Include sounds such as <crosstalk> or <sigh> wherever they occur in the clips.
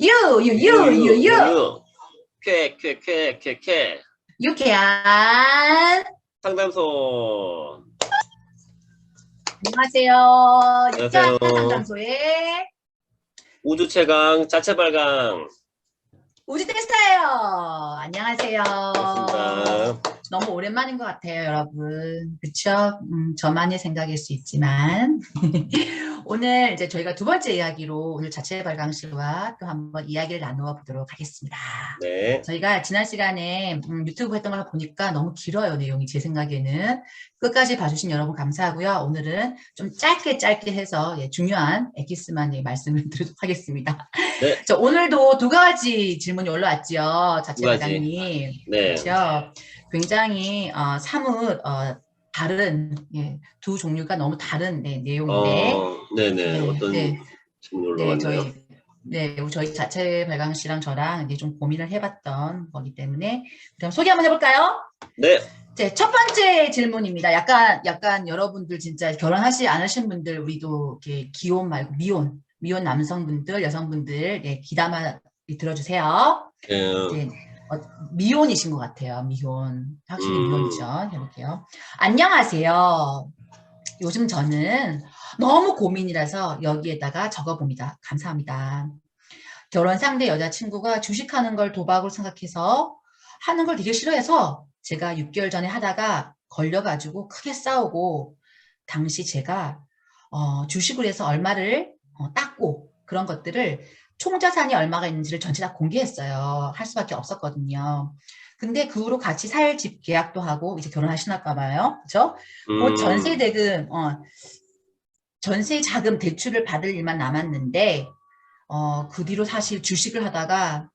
유, 유, 유, 유, 유. 쾌, 쾌, 쾌, 쾌, 쾌. 유쾌한. 상담소. 안녕하세요. 유쾌한 안녕하세요. 상담소의 우주 최강 자체 발광. 우주 테스터예요. 안녕하세요. 반갑습니다. 너무 오랜만인 것 같아요, 여러분. 그쵸? 음, 저만의 생각일 수 있지만. <laughs> 오늘 이제 저희가 두 번째 이야기로 오늘 자체 발광 씨와 또 한번 이야기를 나누어 보도록 하겠습니다. 네. 저희가 지난 시간에 음, 유튜브 했던 걸 보니까 너무 길어요, 내용이 제 생각에는. 끝까지 봐주신 여러분 감사하고요. 오늘은 좀 짧게 짧게 해서 예, 중요한 엑기스만 예, 말씀을 <laughs> 드리도록 하겠습니다. 네. 자, 오늘도 두 가지 질문이 올라왔죠. 자체. 과장님. 네. 그렇죠. 굉장히 어, 사뭇 어, 다른 예, 두 종류가 너무 다른 네, 내용인데 어, 네네. 네, 어떤 네. 질문 네, 올라왔나요? 저희 네, 저희 자체 발광 씨랑 저랑 이제 좀 고민을 해봤던 거기 때문에 그럼 소개 한번 해볼까요? 네. 네, 첫 번째 질문입니다. 약간 약간 여러분들 진짜 결혼하지 않으신 분들 우리도 이렇게 기혼 말고 미혼 미혼 남성분들 여성분들 예, 귀담아 들어주세요. 네. 네, 어, 미혼이신 것 같아요. 미혼. 확실히 음. 미혼이죠. 해볼게요. 안녕하세요. 요즘 저는 너무 고민이라서 여기에다가 적어봅니다. 감사합니다. 결혼 상대 여자친구가 주식하는 걸 도박으로 생각해서 하는 걸 되게 싫어해서 제가 6개월 전에 하다가 걸려가지고 크게 싸우고 당시 제가 어, 주식을 해서 얼마를 어, 땄고 그런 것들을 총자산이 얼마가 있는지를 전체 다 공개했어요. 할 수밖에 없었거든요. 근데 그 후로 같이 살 집 계약도 하고 이제 결혼하시나까 봐요. 그죠? 뭐 음, 전세 대금, 어, 전세 자금 대출을 받을 일만 남았는데, 어, 그 뒤로 사실 주식을 하다가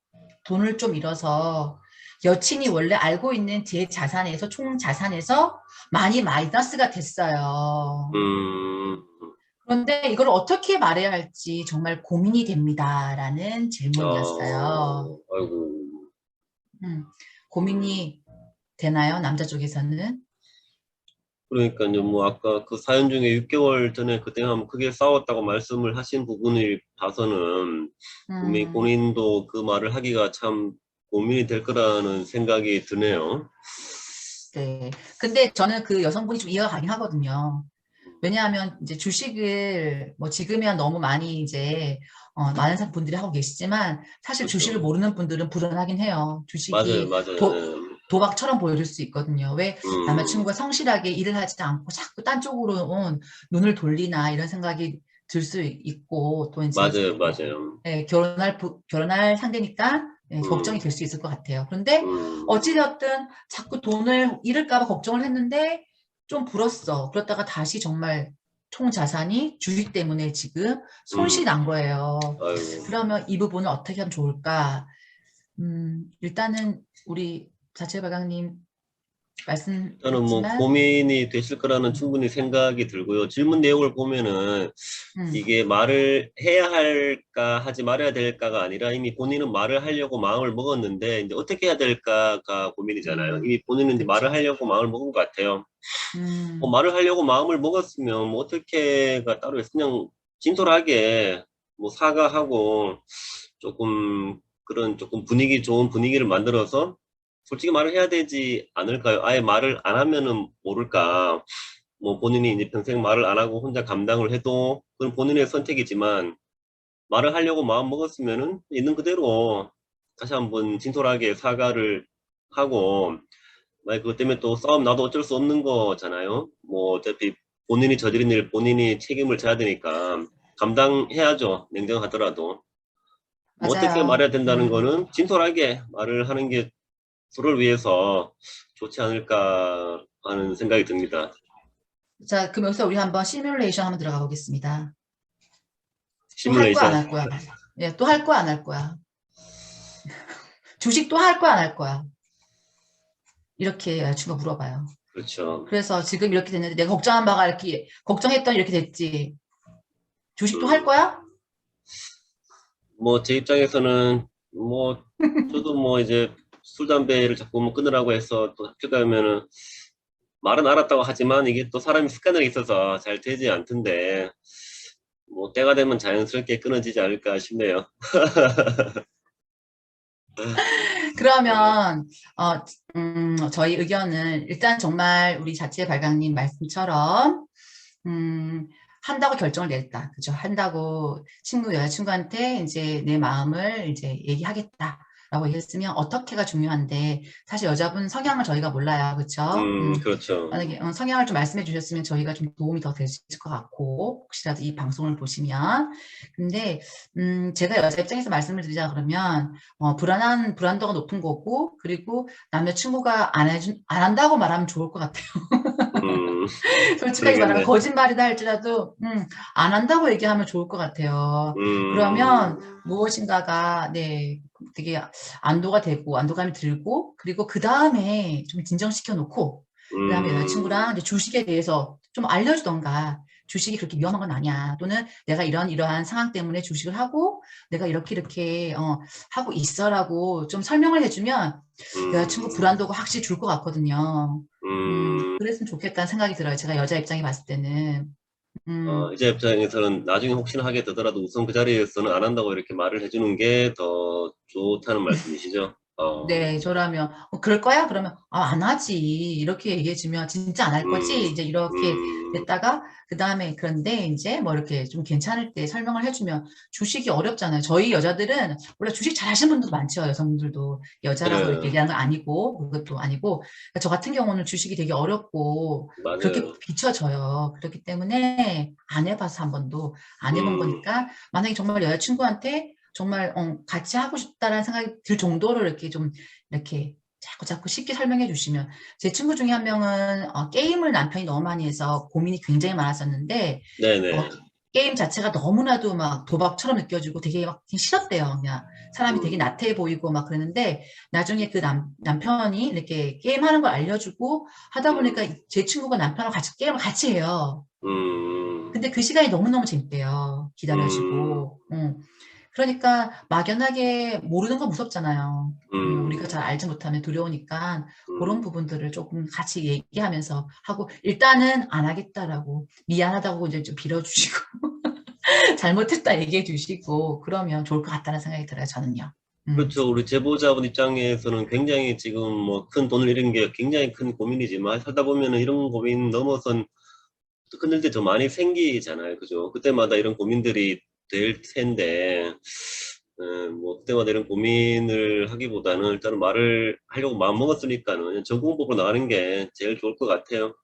돈을 좀 잃어서 여친이 원래 알고 있는 제 자산에서 총 자산에서 많이 마이너스가 됐어요. 음, 그런데 이걸 어떻게 말해야 할지 정말 고민이 됩니다라는 질문이었어요. 어, 아이고. 음, 고민이 되나요? 남자 쪽에서는? 그러니까요, 뭐, 아까 그 사연 중에 6개월 전에 그때 한번 크게 싸웠다고 말씀을 하신 부분을 봐서는, 음, 본인도 그 말을 하기가 참 고민이 될 거라는 생각이 드네요. 네. 근데 저는 그 여성분이 좀 이해가 가긴 하거든요. 왜냐하면 이제 주식을 뭐 지금이야 너무 많이 이제 어, 많은 사- 분들이 하고 계시지만 사실 그렇죠. 주식을 모르는 분들은 불안하긴 해요. 주식이 맞아요, 맞아요. 도- 네. 도박처럼 보여질 수 있거든요. 왜 음, 남자친구가 성실하게 일을 하지도 않고 자꾸 딴 쪽으로 온 눈을 돌리나 이런 생각이 들 수 있고 또 이제 맞아요, 맞아요. 예, 결혼할 부- 결혼할 상대니까 예, 음. 걱정이 될수 있을 것 같아요. 그런데 음, 어찌되었든 자꾸 돈을 잃을까봐 걱정을 했는데 좀 불었어. 그러다가 다시 정말 총 자산이 주식 때문에 지금 손실이 음. 난 거예요. 아이고. 그러면 이 부분을 어떻게 하면 좋을까? 음, 일단은 우리 자체 발광님 말씀 저는 뭐 고민이 되실 거라는 충분히 생각이 들고요. 질문 내용을 보면은 음, 이게 말을 해야 할까 하지 말아야 될까가 아니라 이미 본인은 말을 하려고 마음을 먹었는데 이제 어떻게 해야 될까가 고민이잖아요. 음. 이미 본인은 이제. 말을 하려고 마음을 먹은 것 같아요. 음, 뭐 말을 하려고 마음을 먹었으면 뭐 어떻게가 따로 있어. 그냥 진솔하게 뭐 사과하고 조금 그런 조금 분위기 좋은 분위기를 만들어서 솔직히 말을 해야 되지 않을까요? 아예 말을 안 하면은 모를까? 뭐 본인이 이제 평생 말을 안 하고 혼자 감당을 해도 그건 본인의 선택이지만 말을 하려고 마음 먹었으면은 있는 그대로 다시 한번 진솔하게 사과를 하고 만약 그것 때문에 또 싸움 나도 어쩔 수 없는 거잖아요. 뭐 어차피 본인이 저지른 일 본인이 책임을 져야 되니까 감당해야죠. 냉정하더라도. 뭐 어떻게. 말해야 된다는 음. 거는 진솔하게 말을 하는 게 서로를 위해서 좋지 않을까 하는 생각이 듭니다. 자, 그럼 여기서 우리 한번 시뮬레이션 한번 들어가 보겠습니다. 또할 시뮬레이션. 거야, 안 할 거야? 예, 또 할 거야, 안 할 거야? <laughs> 주식 또 할 거야, 안 할 거야? 이렇게 여자친구가 물어봐요. 그렇죠. 그래서 지금 이렇게 됐는데 내가 걱정한 바가 이렇게 걱정했더니 이렇게 됐지. 주식도 할 거야? 뭐 제 입장에서는 뭐 저도 뭐 이제 술 담배를 자꾸 뭐 끊으라고 해서 또 학교 가면은 말은 알았다고 하지만 이게 또 사람이 습관이 있어서 잘 되지 않던데 뭐 때가 되면 자연스럽게 끊어지지 않을까 싶네요. <laughs> 그러면 어, 음, 저희 의견은 일단 정말 우리 자체 발강님 말씀처럼 음, 한다고 결정을 냈다. 그죠? 한다고 친구 여자친구한테 이제 내 마음을 이제 얘기하겠다. 라고 얘기했으면 어떻게가 중요한데 사실 여자분 성향을 저희가 몰라요. 그렇죠? 음, 그렇죠. 만약에 어, 성향을 좀 말씀해 주셨으면 저희가 좀 도움이 더 있을 것 같고 혹시라도 이 방송을 보시면 근데 음 제가 여자 입장에서 말씀을 드리자 그러면 어, 불안한 불안도가 높은 거고 그리고 남자친구가 안 해준 안 한다고 말하면 좋을 것 같아요. 음, <laughs> 솔직하게 말하면. 거짓말이다 할지라도 음, 안 한다고 얘기하면 좋을 것 같아요. 음, 그러면 무엇인가가 네 되게 안도가 되고 안도감이 들고 그리고 그 다음에 좀 진정시켜 놓고 그 다음에 음, 여자친구랑 주식에 대해서 좀 알려주던가 주식이 그렇게 위험한 건 아니야 또는 내가 이런 이러한 상황 때문에 주식을 하고 내가 이렇게 이렇게 어, 하고 있어라고 좀 설명을 해주면 음, 여자친구 불안도가 확실히 줄 것 같거든요. 음, 음, 그랬으면 좋겠다는 생각이 들어요. 제가 여자 입장에 봤을 때는. 음, 어, 이제 입장에서는 나중에 혹시나 하게 되더라도 우선 그 자리에서는 안 한다고 이렇게 말을 해주는 게 더 좋다는 말씀이시죠? 어, 네, 저라면 어, 그럴 거야? 그러면 아, 안 하지 이렇게 얘기해주면 진짜 안 할 거지? 음, 이제 이렇게 음, 됐다가 그 다음에 그런데 이제 뭐 이렇게 좀 괜찮을 때 설명을 해주면 주식이 어렵잖아요. 저희 여자들은 원래 주식 잘 하시는 분들도 많죠. 여성분들도 여자라고 그래요. 이렇게 얘기하는 건 아니고 그것도 아니고 그러니까 저 같은 경우는 주식이 되게 어렵고 그렇게 맞아요. 비춰져요. 그렇기 때문에 안 해봐서 한 번도 안 해본 음, 거니까 만약에 정말 여자친구한테 정말 어, 같이 하고 싶다라는 생각이 들 정도로 이렇게 좀 이렇게 자꾸 자꾸 쉽게 설명해 주시면 제 친구 중에 한 명은 어, 게임을 남편이 너무 많이 해서 고민이 굉장히 많았었는데 네네. 어, 게임 자체가 너무나도 막 도박처럼 느껴지고 되게 막 싫었대요. 그냥 사람이 되게 음, 나태해 보이고 막 그랬는데 나중에 그 남, 남편이 이렇게 게임하는 걸 알려주고 하다 음, 보니까 제 친구가 남편하고 같이 게임을 같이 해요. 음, 근데 그 시간이 너무너무 재밌대요. 음, 기다려지고. 응. 그러니까 막연하게 모르는 건 무섭잖아요. 음, 우리가 음, 잘 알지 못하면 두려우니까 그런 음. 부분들을 조금 같이 얘기하면서 하고 일단은 안 하겠다라고 미안하다고 이제 좀 빌어주시고 <laughs> 잘못했다 얘기해 주시고 그러면 좋을 것 같다는 생각이 들어요. 저는요. 음, 그렇죠. 우리 제보자분 입장에서는 굉장히 지금 뭐 큰 돈을 잃은 게 굉장히 큰 고민이지만 살다 보면은 이런 고민 넘어선 흔들 때 더 많이 생기잖아요. 그죠? 그때마다 이런 고민들이 될 텐데, 음, 뭐, 그때마다 이런 고민을 하기보다는 일단은 말을 하려고 마음 먹었으니까는 전공법으로 나가는 게 제일 좋을 것 같아요.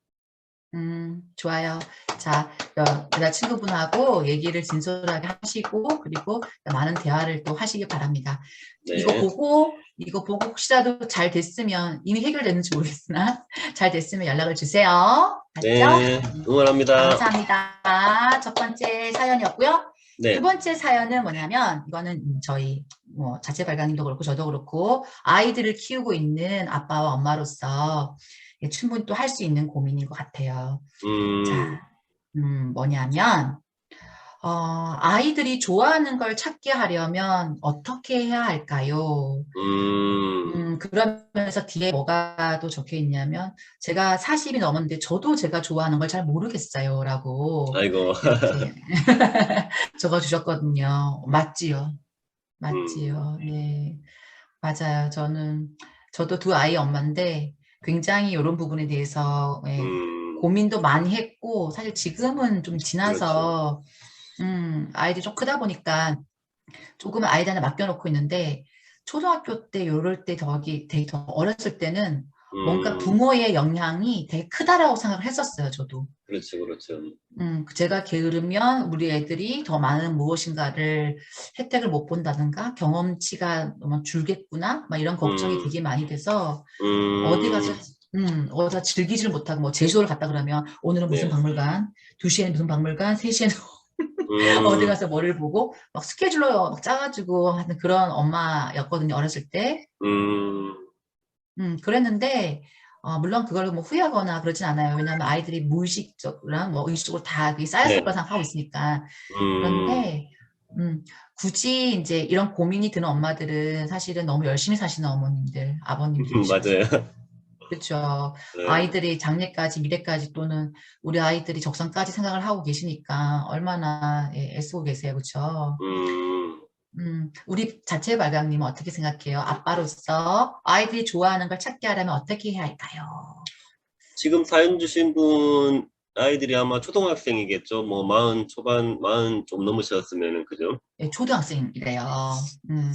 음, 좋아요. 자, 여- 여자친구분하고 얘기를 진솔하게 하시고 그리고 많은 대화를 또 하시기 바랍니다. 이거 네. 보고 이거 보고 혹시라도 잘 됐으면 이미 해결됐는지 모르겠으나 <laughs> 잘 됐으면 연락을 주세요. 맞죠? 네. 응원합니다. 감사합니다. 첫 번째 사연이었고요. 네. 두 번째 사연은 뭐냐면 이거는 저희 뭐 자체 발간님도 그렇고 저도 그렇고 아이들을 키우고 있는 아빠와 엄마로서 충분히 또 할 수 있는 고민인 것 같아요. 음, 자, 음, 뭐냐면 어, 아이들이 좋아하는 걸 찾게 하려면 어떻게 해야 할까요? 음, 음, 그러면서 뒤에 뭐가 또 적혀 있냐면 제가 40이 넘었는데 저도 제가 좋아하는 걸 잘 모르겠어요. 라고 아이고. <laughs> <laughs> 적어 주셨거든요. 맞지요. 음, 맞지요. 네. 맞아요. 저는 저도 두 아이 엄마인데 굉장히 이런 부분에 대해서 예, 음, 고민도 많이 했고 사실 지금은 좀 그렇죠. 음, 아이들이 좀 크다 보니까 조금 아이들한테 맡겨놓고 있는데 초등학교 때 요럴 때 더기 되게 더 어렸을 때는 뭔가 음, 부모의 영향이 되게 크다라고 생각을 했었어요. 저도. 그렇죠, 그렇죠. 음, 제가 게으르면 우리 애들이 더 많은 무엇인가를 혜택을 못 본다든가 경험치가 너무 줄겠구나 막 이런 걱정이 음, 되게 많이 돼서 어디 가서 음, 음, 어디 가서 즐기지를 못하고 뭐 제주도를 갔다 그러면 오늘은 무슨 네. 박물관, 2시에는 무슨 박물관, 3시에는 어디 음, 가서 뭐를 보고 막 스케줄로 막 짜가지고 하는 그런 엄마였거든요. 어렸을 때. 음, 음, 그랬는데 어, 물론 그걸 뭐 후회하거나 그러진 않아요. 왜냐하면 아이들이 무의식적으로 뭐 의식적으로 다 그게 쌓였을 네. 거라 생각하고 있으니까. 음, 그런데 음, 굳이 이제 이런 고민이 드는 엄마들은 사실은 너무 열심히 사시는 어머님들, 아버님들이셔서 맞아요. 그렇죠. 네. 아이들이 장래까지 미래까지 또는 우리 아이들이 적성까지 생각을 하고 계시니까 얼마나 예, 애쓰고 계세요. 그렇죠. 음, 음, 우리 자체 발광님은 어떻게 생각해요? 아빠로서 아이들이 좋아하는 걸 찾게 하려면 어떻게 해야 할까요? 지금 사연 주신 분 아이들이 아마 초등학생이겠죠. 뭐 마흔 초반, 마흔 좀 넘으셨으면은 그죠? 예, 초등학생이래요. 음,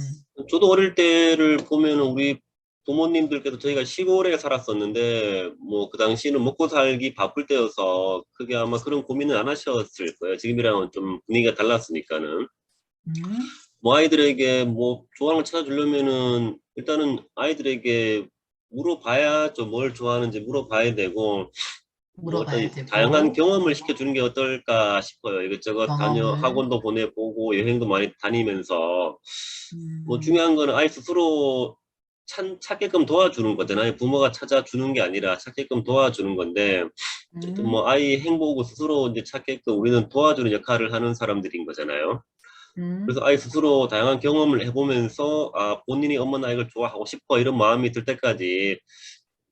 저도 어릴 때를 보면은 우리 부모님들께서 저희가 시골에 살았었는데 뭐 그 당시는 먹고 살기 바쁠 때여서 그게 아마 그런 고민을 안 하셨을 거예요. 지금이랑은 좀 분위기가 달랐으니까는. 음, 뭐 아이들에게 뭐 좋아하는 걸 찾아주려면은 일단은 아이들에게 물어봐야죠. 뭘 좋아하는지 물어봐야 되고 뭐 물어봐야 되고. 다양한 경험을 시켜주는 게 어떨까 싶어요. 이것저것 다녀 경험을. 학원도 보내보고 여행도 많이 다니면서 음, 뭐 중요한 거는 아이 스스로 찾, 찾게끔 도와주는 거잖아요. 부모가 찾아주는 게 아니라 찾게끔 도와주는 건데 음, 뭐 아이 행복을 스스로 이제 찾게끔 우리는 도와주는 역할을 하는 사람들인 거잖아요. 음, 그래서 아이 스스로 다양한 경험을 해보면서 아 본인이 엄마나 이걸 좋아하고 싶어 이런 마음이 들 때까지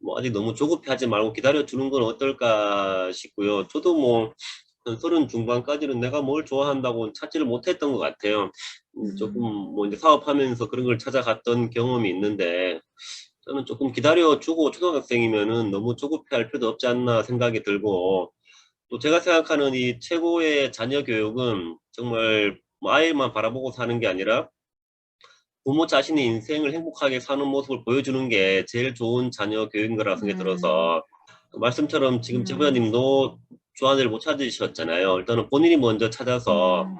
뭐 아직 너무 조급해하지 말고 기다려주는 건 어떨까 싶고요. 저도 뭐 서른 중반까지는 내가 뭘 좋아한다고 찾지를 못했던 것 같아요. 음, 음. 조금 뭐 이제 사업하면서 그런 걸 찾아갔던 경험이 있는데 저는 조금 기다려주고 초등학생이면은 너무 조급해할 필요도 없지 않나 생각이 들고 또 제가 생각하는 이 최고의 자녀 교육은 정말 뭐 아이만 바라보고 사는 게 아니라 부모 자신의 인생을 행복하게 사는 모습을 보여주는 게 제일 좋은 자녀 교육인 거라고 생각이 음. 들어서 그 말씀처럼 지금 음. 제보자님도 일을 못 찾으셨잖아요. 일단은 본인이 먼저 찾아서 음,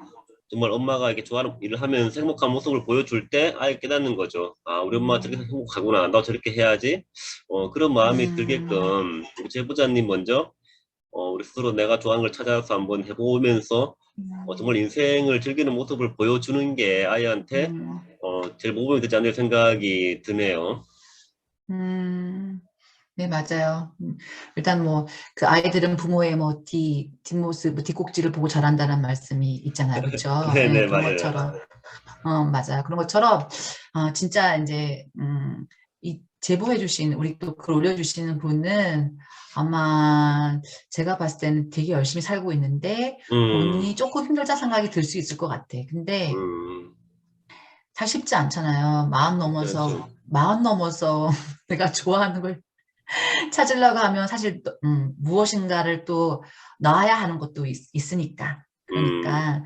정말 엄마가 이렇게 좋아하는 일을 하면서 행복한 모습을 보여줄 때 아예 깨닫는 거죠. 아, 우리 엄마가 저렇게 행복하구나. 나도 저렇게 해야지. 어, 그런 마음이 음. 들게끔 우리 제보자님 먼저 어, 우리 스스로 내가 좋아하는 걸 찾아서 한번 해보면서 어, 정말 인생을 즐기는 모습을 보여주는 게 아이한테 음, 어, 제일 모범이 되지 않을 생각이 드네요. 음, 네, 맞아요. 음, 일단 뭐, 그 아이들은 부모의 뭐, 뒤, 뒷모습, 뭐 뒷꼭지를 보고 자란다는 말씀이 있잖아요. <laughs> 그렇죠? 네, 네, 그런 맞아요. 것처럼. 어, 맞아요. 그런 것처럼, 어, 진짜 이제, 음, 이 제보해 주신, 우리 또 글 올려 주시는 분은 아마 제가 봤을 때는 되게 열심히 살고 있는데, 음, 본인이 조금 힘들다 생각이 들 수 있을 것 같아. 근데, 음, 사 쉽지 않잖아요. 마흔 넘어서 그렇죠. 마흔 넘어서 <laughs> 내가 좋아하는 걸 <laughs> 찾으려고 하면 사실 또, 음, 무엇인가를 또 넣어야 하는 것도 있, 으니까 음. 그러니까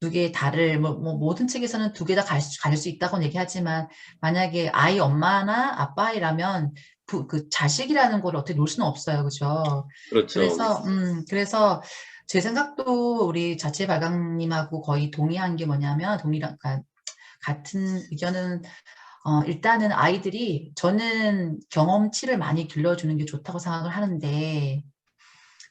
두 개의 달을 뭐, 뭐 모든 책에서는 두 개 다 가질 수 있다고 얘기하지만 만약에 아이 엄마나 아빠이라면 부, 그 자식이라는 걸 어떻게 놓을 수는 없어요. 그죠? 그렇죠. 그래서 음 그래서 제 생각도 우리 자체 발광님하고 거의 동의한 게 뭐냐면 동의랑 가- 같은 의견은 어 일단은 아이들이 저는 경험치를 많이 길러주는 게 좋다고 생각을 하는데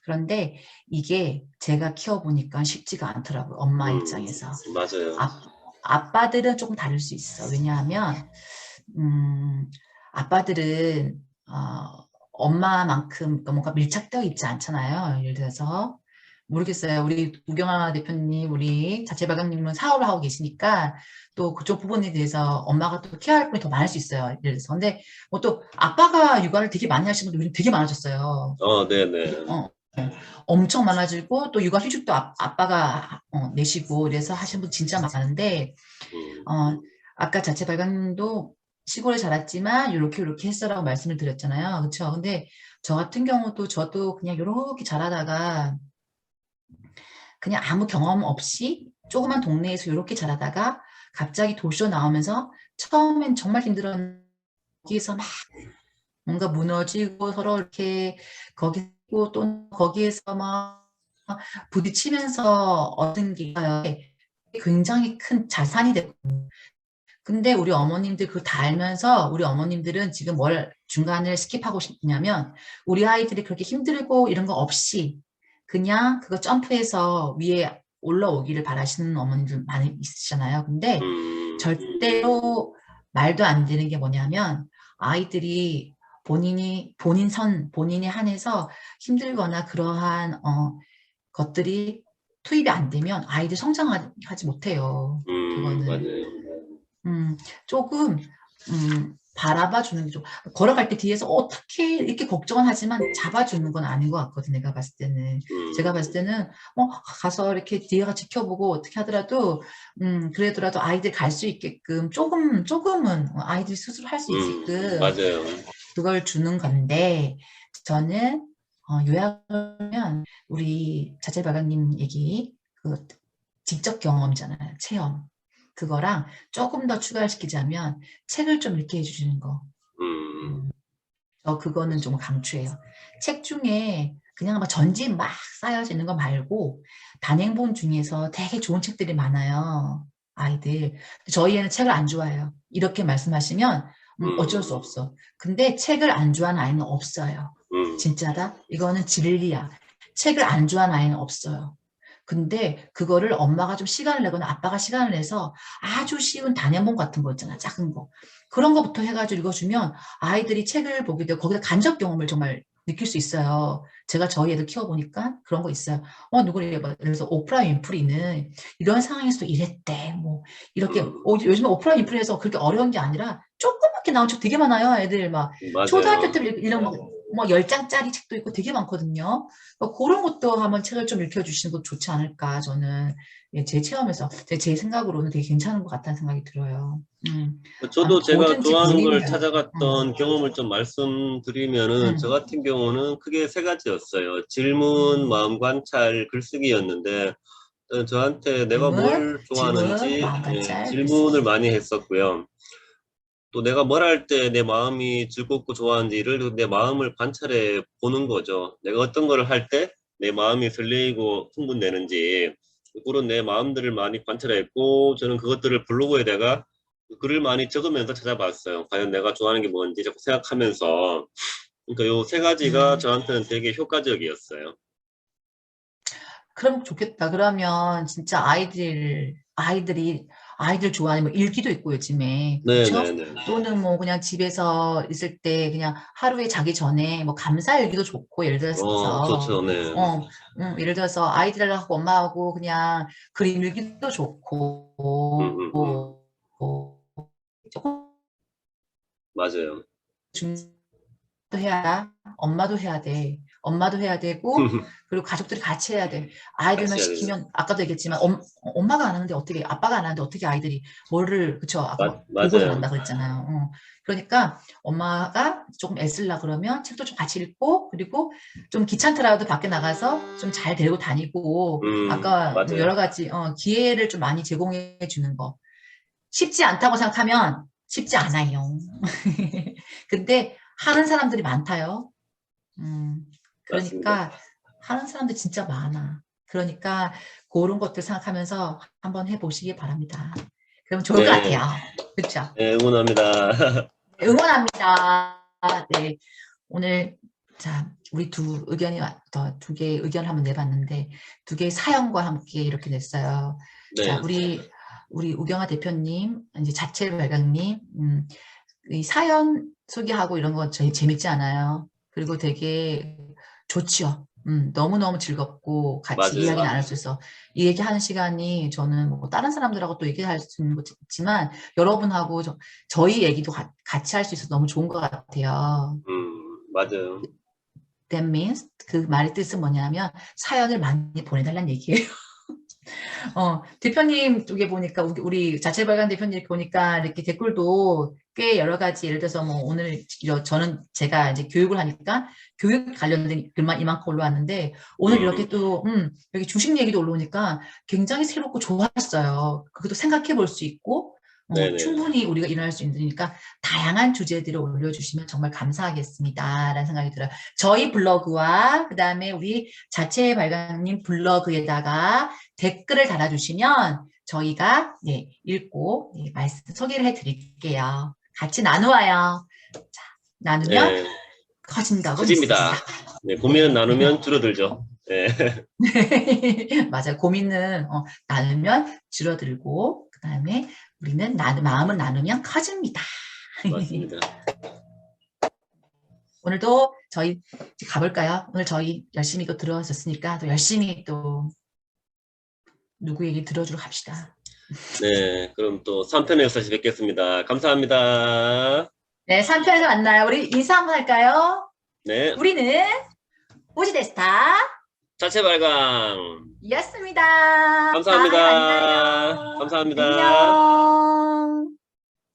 그런데 이게 제가 키워보니까 쉽지가 않더라고요. 엄마 음, 입장에서. 맞아요. 아, 아빠들은 조금 다를 수 있어. 왜냐하면 음, 아빠들은 어, 엄마만큼 뭔가 밀착되어 있지 않잖아요. 예를 들어서 모르겠어요. 우리 우경아 대표님, 우리 자체발광님은 사업을 하고 계시니까 또 그쪽 부분에 대해서 엄마가 또 케어할 분이 더 많을 수 있어요. 예를 들어서. 근데 뭐 또 아빠가 육아를 되게 많이 하시는 분들이 되게 많아졌어요. 어, 네네. 어, 어, 엄청 많아지고 또 육아 휴직도 아, 아빠가 어, 내시고 그래서 하시는 분 진짜 많은데 음, 어, 아까 자체 발광님도 시골에 자랐지만 이렇게 이렇게 했어라고 말씀을 드렸잖아요. 그렇죠? 근데 저 같은 경우도 저도 그냥 이렇게 자라다가 그냥 아무 경험 없이 조그만 동네에서 이렇게 자라다가 갑자기 도시로 나오면서 처음엔 정말 힘들었는데 거기에서 막 뭔가 무너지고 서로 이렇게 거기고 또 거기에서 막 부딪히면서 얻은 게 굉장히 큰 자산이 됐거든요. 근데 우리 어머님들 그거 다 알면서 우리 어머님들은 지금 뭘 중간을 스킵하고 싶냐면 우리 아이들이 그렇게 힘들고 이런 거 없이 그냥 그거 점프해서 위에 올라오기를 바라시는 어머님들 많이 있으시잖아요. 근데 음, 절대로 말도 안 되는 게 뭐냐면 아이들이 본인이 본인 선 본인이 한해서 힘들거나 그러한 어, 것들이 투입이 안 되면 아이들 성장하지 못해요. 음, 그거는. 맞아요. 음, 조금 음, 바라봐 주는 게 좀, 걸어갈 때 뒤에서 어떻게 이렇게 걱정은 하지만 잡아주는 건 아닌 것 같거든, 내가 봤을 때는. 음, 제가 봤을 때는, 어, 가서 이렇게 뒤에가 지켜보고 어떻게 하더라도, 음, 그래도라도 아이들 갈 수 있게끔 조금, 조금은 아이들이 스스로 할수 음, 있게끔 맞아요. 그걸 주는 건데, 저는, 어, 요약하면, 우리 자체발광님 얘기, 그, 직접 경험이잖아요. 체험. 그거랑 조금 더 추가시키자면, 책을 좀 읽게 해주시는 거. 음, 저 그거는 좀 강추해요. 책 중에 그냥 막 전집 막 쌓여져 있는 거 말고 단행본 중에서 되게 좋은 책들이 많아요. 아이들. 저희 애는 책을 안 좋아해요. 이렇게 말씀하시면 음, 어쩔 수 없어. 근데 책을 안 좋아하는 아이는 없어요. 음, 진짜다? 이거는 진리야. 책을 안 좋아하는 아이는 없어요. 근데 그거를 엄마가 좀 시간을 내거나 아빠가 시간을 내서 아주 쉬운 단행본 같은 거 있잖아. 작은 거. 그런 거부터 해가지고 읽어주면 아이들이 책을 보게 되고 거기다 간접 경험을 정말 느낄 수 있어요. 제가 저희 애들 키워보니까 그런 거 있어요. 어, 누구를 들어서 오프라 윈프리는 이런 상황에서도 이랬대. 뭐, 이렇게, 음. 어, 요즘에 오프라 윈프리에서 그렇게 어려운 게 아니라 조그맣게 나온 책 되게 많아요. 애들 막 맞아요. 초등학교 때 읽- 이런 뭐, 뭐 10장짜리 책도 있고 되게 많거든요. 그러니까 그런 것도 한번 책을 좀 읽혀주시는 것도 좋지 않을까, 저는. 예, 제 체험에서, 제, 제 생각으로는 되게 괜찮은 것 같다는 생각이 들어요. 음, 저도 아, 제가 좋아하는 걸 본인이에요. 찾아갔던 경험을 좀 말씀드리면은 음. 저 같은 경우는 크게 세 가지였어요. 질문, 음. 마음 관찰, 글쓰기였는데 어, 저한테 내가 질문, 뭘 좋아하는지 질문, 예, 질문을 많이 했었고요. 또 내가 뭘 할 때 내 마음이 즐겁고 좋아하는지를 내 마음을 관찰해 보는 거죠. 내가 어떤 거를 할때 내 마음이 설레이고 흥분되는지 그런 내 마음들을 많이 관찰했고 저는 그것들을 블로그에다가 글을 많이 적으면서 찾아봤어요. 과연 내가 좋아하는 게 뭔지 자꾸 생각하면서 그러니까 요 세 가지가 음. 저한테는 되게 효과적이었어요. 그럼 좋겠다. 그러면 진짜 아이들, 아이들이, 아이들 좋아하는 뭐 일기도 있고 요즘에. 그렇죠? 또는 뭐 그냥 집에서 있을 때 그냥 하루에 자기 전에 뭐 감사 일기도 좋고 예를 들어서 어, 좋죠. 네. 어, 음, 예를 들어서 아이들하고 엄마하고 그냥 그림 일기도 좋고 음, 음, 음. 뭐, 뭐 맞아요. 도 해야 엄마도 해야 돼. 엄마도 해야 되고 <laughs> 그리고 가족들이 같이 해야 돼. 아이들만 같이 해야 돼요. 시키면 아까도 얘기했지만 엄, 엄마가 안 하는데 어떻게 아빠가 안 하는데 어떻게 아이들이 뭐를 그쵸 아까 맞- 보고서 맞아요. 한다 그랬잖아요. 어. 그러니까 엄마가 조금 애쓰려 그러면 책도 좀 같이 읽고 그리고 좀 귀찮더라도 밖에 나가서 좀 잘 데리고 다니고 음, 아까 뭐 맞아요. 여러 가지 어, 기회를 좀 많이 제공해 주는 거 쉽지 않다고 생각하면 쉽지 않아요. <laughs> 근데 하는 사람들이 많다요. 음, 그러니까 하는 사람들 진짜 많아. 그러니까 그런 것들 생각하면서 한번 해보시기 바랍니다. 그럼 좋을 것 네. 같아요. 그렇죠? 네, 응원합니다. 응원합니다. 네. 오늘 자 우리 두 의견이 더 두 개의 의견을 한번 내봤는데 두 개의 사연과 함께 이렇게 냈어요. 네. 자 우리 우리 우경아 대표님 이제 자체 발광님 음, 이 사연 소개하고 이런 거 저희 재밌지 않아요. 그리고 되게 좋지요. 음, 너무너무 즐겁고 같이 맞아요. 이야기 나눌 수 있어. 이 얘기하는 시간이 저는 뭐 다른 사람들하고 또 얘기할 수 있는 있지만 여러분하고 저, 저희 얘기도 가- 같이 할 수 있어서 너무 좋은 것 같아요. 음, 맞아요. That means 그 말의 뜻은 뭐냐면 사연을 많이 보내달라는 얘기예요. 어, 대표님 쪽에 보니까 우리, 자체 발간 대표님 보니까 이렇게 댓글도 꽤 여러 가지 예를 들어서 뭐 오늘 저- 저는 제가 이제 교육을 하니까 교육 관련된 글만 이만큼 올라왔는데 오늘 음. 이렇게 또 음, 여기 주식 얘기도 올라오니까 굉장히 새롭고 좋았어요. 그것도 생각해 볼 수 있고 어. 충분히 우리가 일어날 수 있으니까 다양한 주제들을 올려주시면 정말 감사하겠습니다.라는 생각이 들어요. 저희 블로그와 그 다음에 우리 자체 발광님 블로그에다가 댓글을 달아주시면 저희가 네, 읽고 네, 말씀 소개를 해드릴게요. 같이 나누어요. 자, 나누면 네, 커진다고 커집니다. 믿습니다. 네, 고민은 나누면 줄어들죠. 네, <laughs> 맞아요. 고민은 어, 나누면 줄어들고 그 다음에 우리는 나, 마음을 나누면 커집니다. 맞습니다. <laughs> 오늘도 저희 가볼까요? 오늘 저희 열심히 들어왔었으니까 또 열심히 또 누구 얘기 들어주러 갑시다. 네, 그럼 또 3편에서 다시 뵙겠습니다. 감사합니다. 네, 3편에서 만나요. 우리 인사 한번 할까요? 네. 우리는 오지데스타 자체 발광 이었습니다. 감사합니다. 아, 감사합니다. 안녕.